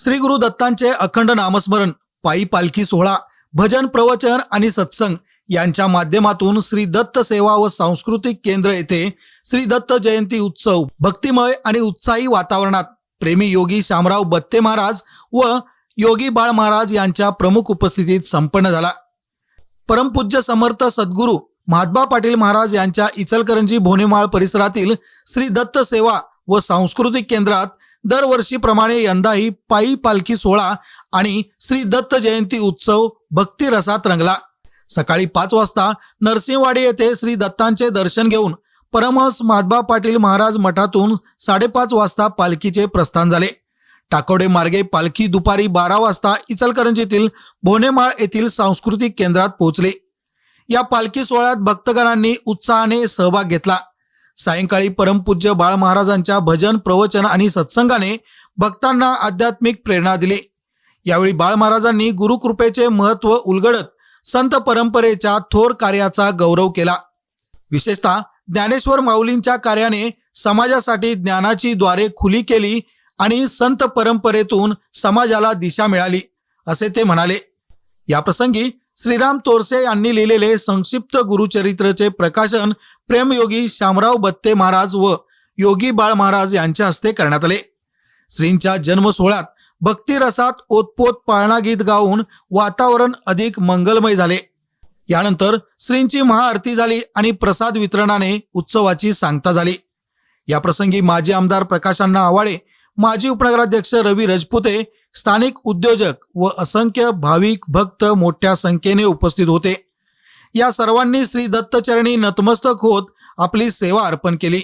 श्री गुरु दत्तांचे अखंड नामस्मरण पायी पालखी सोहळा भजन प्रवचन आणि सत्संग यांच्या माध्यमातून श्री दत्त सेवा व सांस्कृतिक केंद्र येथे श्री दत्त जयंती उत्सव भक्तिमय आणि उत्साही वातावरणात प्रेमी योगी शामराव बत्ते महाराज व योगी बाळ महाराज यांच्या प्रमुख उपस्थितीत संपन्न झाला. परमपूज्य समर्थ सद्गुरू महात्मा पाटील महाराज यांच्या इचलकरंजी भोनेमाळ परिसरातील श्री दत्त सेवा व सांस्कृतिक केंद्रात दरवर्षीप्रमाणे यंदाही पायी पालखी सोहळा आणि श्री दत्त जयंती उत्सव भक्तिरसात रंगला. सकाळी पाच वाजता नरसिंहवाडी येथे श्री दत्तांचे दर्शन घेऊन परमहंस माधबा पाटील महाराज मठातून साडेपाच वाजता पालखीचे प्रस्थान झाले. टाकोडे मार्गे पालखी दुपारी बारा वाजता इचलकरंजीतील भोनेमाळ येथील सांस्कृतिक केंद्रात पोहोचले. या पालखी सोहळ्यात भक्तगणांनी उत्साहाने सहभाग घेतला. सायंकाळी परमपूज्य बाळ महाराजांच्या भजन प्रवचन आणि सत्संगाने भक्तांना आध्यात्मिक प्रेरणा दिली. यावेळी बाळ महाराजांनी गुरुकृपेचे महत्त्व उलगडत संत परंपरेच्या थोर कार्याचा गौरव केला. विशेषतः ज्ञानेश्वर माऊलींच्या कार्याने समाजासाठी ज्ञानाची द्वारे खुली केली आणि संत परंपरेतून समाजाला दिशा मिळाली असे ते म्हणाले. याप्रसंगी श्रीराम तोरसे यांनी लिहिलेले संक्षिप्त गुरुचरित्रचे प्रकाशन प्रेमयोगी शामराव बत्ते महाराज व योगी बाळ महाराज यांच्या हस्ते करण्यात आले. श्रींच्या जन्म सोहळ्यात भक्तिरसात ओतपोत पाळणा गीत गाऊन वातावरण अधिक मंगलमय झाले. यानंतर श्रींची महाआरती झाली आणि प्रसाद वितरणाने उत्सवाची सांगता झाली. या प्रसंगी माजी आमदार प्रकाशांना आवाडे माजी उपनगराध्यक्ष रवी रजपुते स्थानिक उद्योजक व असंख्य भाविक भक्त मोठ्या संख्येने उपस्थित होते. या सर्वांनी श्री दत्तचरणी नतमस्तक होत आपली सेवा अर्पण केली.